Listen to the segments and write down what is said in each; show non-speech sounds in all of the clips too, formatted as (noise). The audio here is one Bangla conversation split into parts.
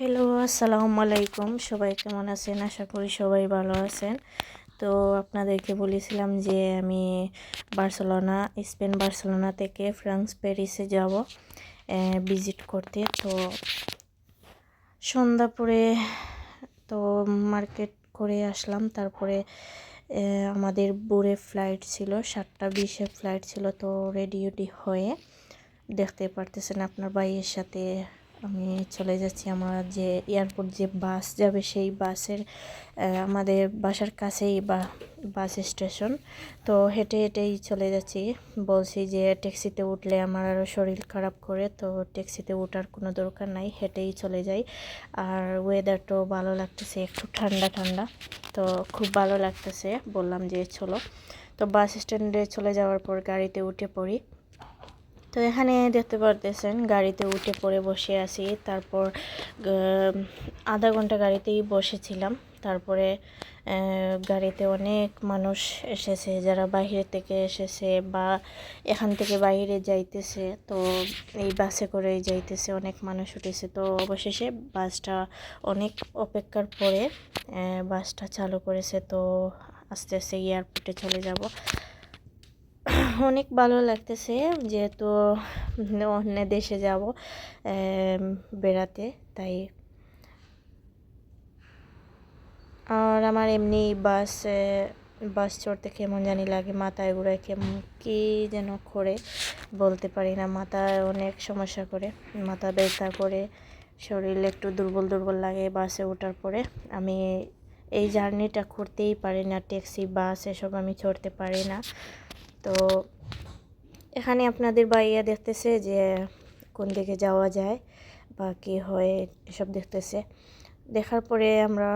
হ্যালো আসসালামু আলাইকুম সবাই কেমন আছেন? আশা করি সবাই ভালো আছেন। তো আপনাদেরকে বলেছিলাম যে আমি বার্সেলোনা, স্পেন বার্সেলোনা থেকে ফ্রান্স, প্যারিসে যাব ভিজিট করতে। তো সন্ধ্যাপুরে তো মার্কেট করে আসলাম। তারপরে আমাদের বোরে ফ্লাইট ছিল, সাতটা বিশে ফ্লাইট ছিল, তো রেডি হয়ে দেখতে পারতেছেন আপনার ভাইয়ের সাথে আমি চলে যাচ্ছি আমরা যে এয়ারপোর্ট যে বাস যাবে সেই বাসের আমাদের বাসার কাছেই বা বাস স্টেশন তো হেঁটে হেঁটেই চলে যাচ্ছি। বলছি যে ট্যাক্সিতে উঠলে আমার আরও শরীর খারাপ করে, তো ট্যাক্সিতে ওঠার কোনো দরকার নাই, হেঁটেই চলে যাই। আর ওয়েদারটাও ভালো লাগতেছে, একটু ঠান্ডা ঠান্ডা, তো খুব ভালো লাগতেছে। বললাম যে চলো। তো বাস স্ট্যান্ডে চলে যাওয়ার পর গাড়িতে উঠে পড়ি। তো এখানে দেখতে পারতেছেন, গাড়িতে উঠে পড়ে বসে আছি। তারপর আধা ঘণ্টা গাড়িতেই বসেছিলাম। তারপরে গাড়িতে অনেক মানুষ এসেছে, যারা বাহিরে থেকে এসেছে বা এখান থেকে বাইরে যাইতেছে। তো এই বাসে করেই যাইতেছে, অনেক মানুষ উঠেছে। তো অবশেষে বাসটা অনেক অপেক্ষার পরে বাসটা চালু করেছে। তো আস্তে আস্তে এয়ারপোর্টে চলে যাব। অনেক ভালো লাগতেছে যেহেতু অন্য দেশে যাব বেড়াতে, তাই। আর আমার এমনি বাস বাস চড়তে কেমন জানি লাগে, মাথায় ঘুরায় কেমন, কী যেন করে বলতে পারি না, মাথায় অনেক সমস্যা করে, মাথা ব্যথা করে, শরীর একটু দুর্বল দুর্বল লাগে বাসে ওঠার পরে। আমি এই জার্নিটা করতেই পারি না, ট্যাক্সি, বাস, এসব আমি চড়তে পারি না। তো এখানে আপনাদের বাইয়া দেখতেছে যে কোন দিকে যাওয়া যায় বা কী হয় এসব দেখতেছে। দেখার পরে আমরা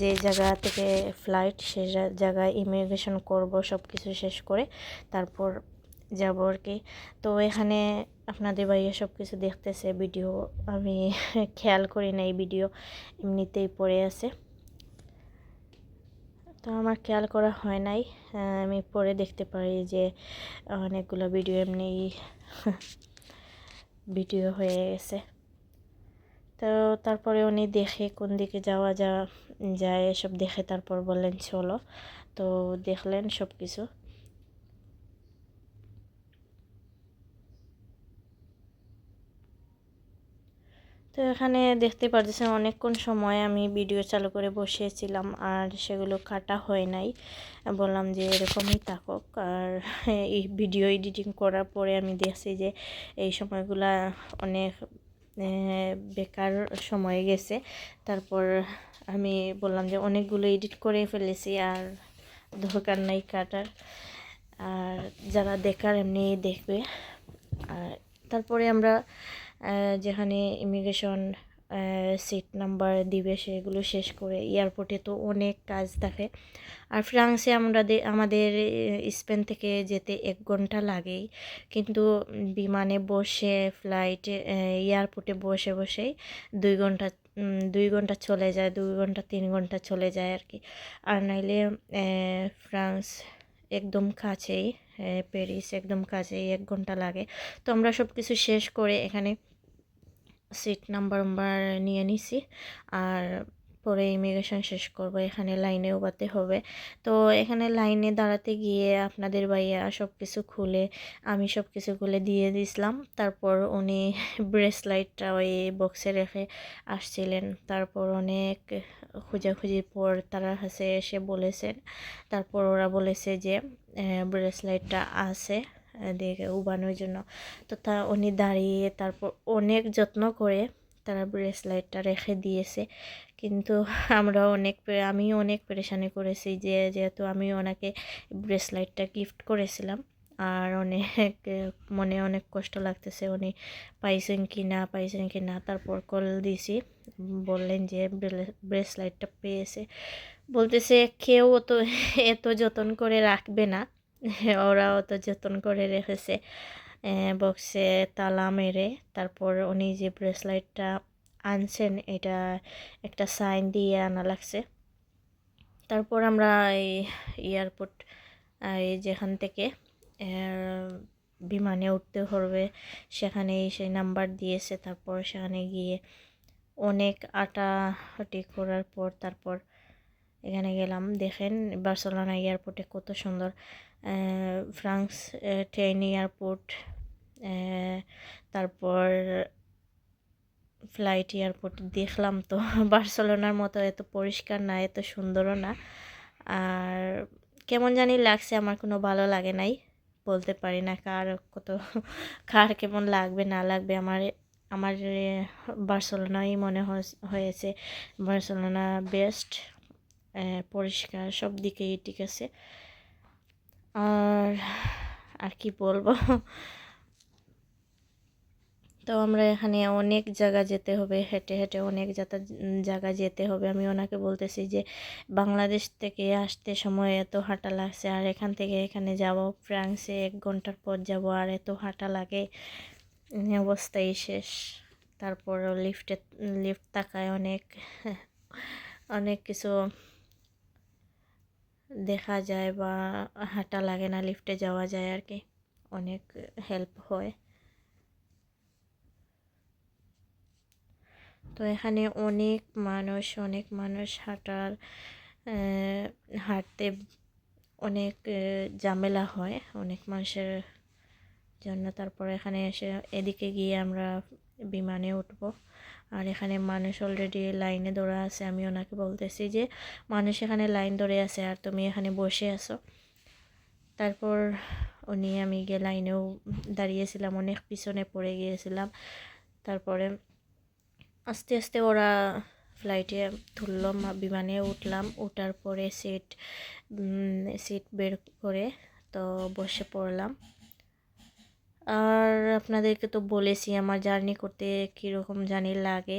যে জায়গা থেকে ফ্লাইট সে জায়গায় ইমিগ্রেশন করব সব কিছু শেষ করে তারপর যাব আর কি। তো এখানে আপনাদের ভাইয়া সব কিছু দেখতেছে, ভিডিও আমি (laughs) খেয়াল করি না এই ভিডিও এমনিতেই পড়ে আছে। তো আমার খেয়াল করা হয় নাই। আমি পরে দেখতে পারি যে অনেকগুলো ভিডিও এমনি (laughs) ভিডিও হয়ে গেছে। তো তারপরে উনি দেখে কোন দিকে যাওয়া যা, যায় এসব দেখে তারপর বললেন, চলো। তো দেখলেন সব কিছু তো এখানে দেখতে পারতেছেন অনেকক্ষণ সময় আমি ভিডিও চালু করে বসিয়েছিলাম, আর সেগুলো কাটা হয় নাই। বললাম যে এরকমই থাকুক, আর এই ভিডিও এডিটিং করার পরে আমি দেখছি যে এই সময়গুলা অনেক বেকার সময় গেছে। তারপর আমি বললাম যে অনেকগুলো এডিট করে ফেলেছি, আর দরকার নাই কাটার। আর যারা দেখার এমনি দেখবে। আর তারপরে আমরা যেখানে ইমিগ্রেশন সিট নাম্বার দিবে সেগুলো শেষ করে এয়ারপোর্টে তো অনেক কাজ থাকে। আর ফ্রান্সে আমরা আমাদের স্পেন থেকে যেতে এক ঘণ্টা লাগেই। কিন্তু বিমানে বসে ফ্লাইটে এয়ারপোর্টে বসে বসেই দুই ঘণ্টা দুই ঘণ্টা চলে যায়, দুই ঘণ্টা, তিন ঘণ্টা চলে যায় আর কি আর নাইলে ফ্রান্স একদম কাছেই প্যারিস একদম কাছেই এক ঘণ্টা লাগে। তো আমরা সব কিছু শেষ করে এখানে সিট নাম্বার নিয়ে নিছি, আর পরে ইমিগ্রেশন শেষ করব, এখানে লাইনে উবাতে হবে। তো এখানে লাইনে দাঁড়াতে গিয়ে আপনাদের ভাইয়া সব কিছু খুলে, আমি সব কিছু খুলে দিয়ে দিছিলাম। তারপর উনি (laughs) ব্রেসলাইটটা ওই বক্সে রেখে আসছিলেন। তারপর অনেক খোঁজাখুঁজির পর তারা কাছে এসে বলেছেন। তারপর ওরা বলেছে যে ব্রেসলাইটটা আছে। দেখে উবানোর জন্য। তো তা উনি দাঁড়িয়ে তারপর অনেক যত্ন করে তারা ব্রেসলাইটটা রেখে দিয়েছে। কিন্তু আমরা অনেক আমি অনেক পরেশানি করেছি যে, যেহেতু আমি ওনাকে ব্রেসলাইটটা গিফট করেছিলাম, আর অনেক, মনে অনেক কষ্ট লাগতেছে উনি পাইছেন কি না, পাইছেন কি না। তারপর কল দিয়েছি বললেন যে ব্রেসলাইটটা পেয়েছে। বলতেছে, কেউ অত, এত যতন করে রাখবে না। (laughs) ওরা অত যত্ন করে রেখেছে বক্সে তালা মেরে, তারপর উনি যে ব্রেসলাইটটা আনছেন, এটা একটা সাইন দিয়ে আনা লাগছে। তারপর আমরা এই এয়ারপোর্ট এই যেখান থেকে বিমানে উঠতে হবে সেখানে সেই নাম্বার দিয়েছে, তারপর সেখানে গিয়ে অনেক আটাহাটি করার পর তারপর এখানে গেলাম। দেখেন, বার্সেলোনা এয়ারপোর্টে কত সুন্দর ফ্রান্স ট্রেন, এয়ারপোর্ট তারপর ফ্লাইট, এয়ারপোর্ট দেখলাম তো। (laughs) বার্সেলোনার মতো এত পরিষ্কার না, এত সুন্দরও না। আর কেমন জানি লাগছে, আমার কোনো ভালো লাগে নাই, বলতে পারি না কার কত, (laughs) কার কেমন লাগবে, না লাগবে, আমার আমার বার্সেলোনাই মনে হয়েছে। বার্সেলোনা বেস্ট পরিষ্কার, সব দিকেই ঠিক আছে। আর আর কি বলব? তো আমরা এখানে অনেক জায়গা যেতে হবে, হেঁটে হেঁটে অনেক যাতা জায়গা যেতে হবে। আমি ওনাকে বলতেছি যে, বাংলাদেশ থেকে আসতে সময় এত হাঁটা লাগছে, আর এখান থেকে এখানে যাব, ফ্রান্সে এক ঘণ্টার পর যাব, আর এত হাঁটা লাগে। অবস্থাই শেষ। তারপর লিফটে লিফট তাকায় অনেক অনেক কিছু দেখা যায় বা হাঁটা লাগে না লিফটে যাওয়া যায় আর কি। অনেক হেল্প হয়। তো এখানে অনেক মানুষ অনেক মানুষ হাঁটার হাঁটতে অনেক ঝামেলা হয় অনেক মানুষের জন্য। তারপর এখানে এসে এদিকে গিয়ে আমরা বিমানে উঠব। আর এখানে মানুষ অলরেডি লাইনে ধরে আছে। আমি ওনাকে বলতেছি যে, মানুষ এখানে লাইন ধরে আছে আর তুমি এখানে বসে আছো। তারপর উনি, আমি গিয়ে লাইনেও দাঁড়িয়েছিলাম, অনেক পিছনে পড়ে গিয়েছিলাম। তারপরে আস্তে আস্তে ওরা ফ্লাইটে তুললাম বিমানে উঠলাম। ওঠার পরে সিট সিট বের করে তো বসে পড়লাম। আর আপনাদেরকে তো বলেছি আমার জার্নি করতে কীরকম জানি লাগে।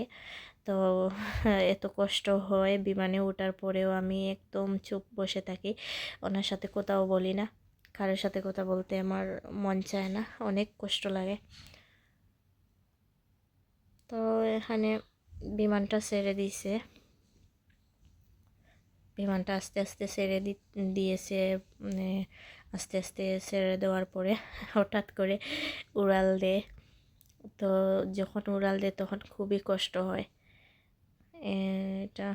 তো (laughs) এত কষ্ট হয় বিমানে ওঠার পরেও আমি একদম চুপ বসে থাকি। ওনার সাথে কোথাও বলি না। কারোর সাথে কথা বলতে আমার মন চায় না। অনেক কষ্ট লাগে। তো এখানে বিমানটা ছেড়ে দিয়েছে। বিমানটা আস্তে আস্তে ছেড়ে দিয়েছে মানে আস্তে আস্তে ছেড়ে দেওয়ার পরে (laughs) হঠাৎ করে উড়াল দে তো যখন উড়াল দে তখন খুবই কষ্ট হয়। এটা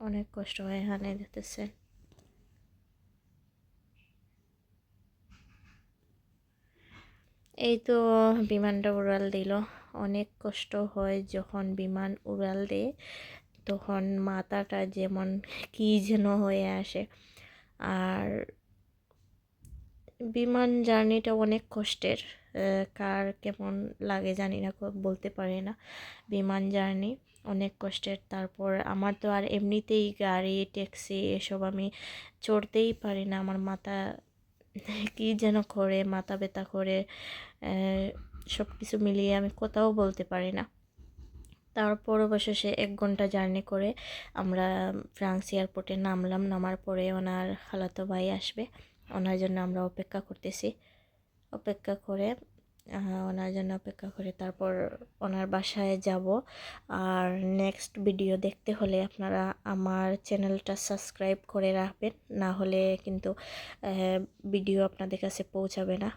অনেক কষ্ট হয় এখানে দেখতেছে এই তো বিমানটা উড়াল দিল। অনেক কষ্ট হয় যখন বিমান উড়াল দেয়। তখন মাথাটা যেমন কী যেন হয়ে আসে। আর বিমান জার্নিটা অনেক কষ্টের কার কেমন লাগে জানি না বলতে পারি না। বিমান জার্নি অনেক কষ্টের, তারপর আমার তো আর এমনিতেই গাড়ি, ট্যাক্সি এসব আমি চড়তেই পারি না। আমার মাথা (laughs) কী যেন করে, মাথা ব্যথা করে সব কিছু মিলিয়ে আমি কোথাও বলতে পারি না। তারপর অবশেষে এক ঘণ্টা জার্নি করে আমরা ফ্রান্স এয়ারপোর্টে নামলাম। নামার পরে ওনার খালাতো ভাই আসবে। ওনার জন্য আমরা অপেক্ষা করতেছি। অপেক্ষা করে ওনার জন্য অপেক্ষা করে তারপর ওনার বাসায় যাব। আর নেক্সট ভিডিও দেখতে হলে আপনারা আমার চ্যানেলটা সাবস্ক্রাইব করে রাখবেন। না হলে কিন্তু ভিডিও আপনাদের কাছে পৌঁছাবে না।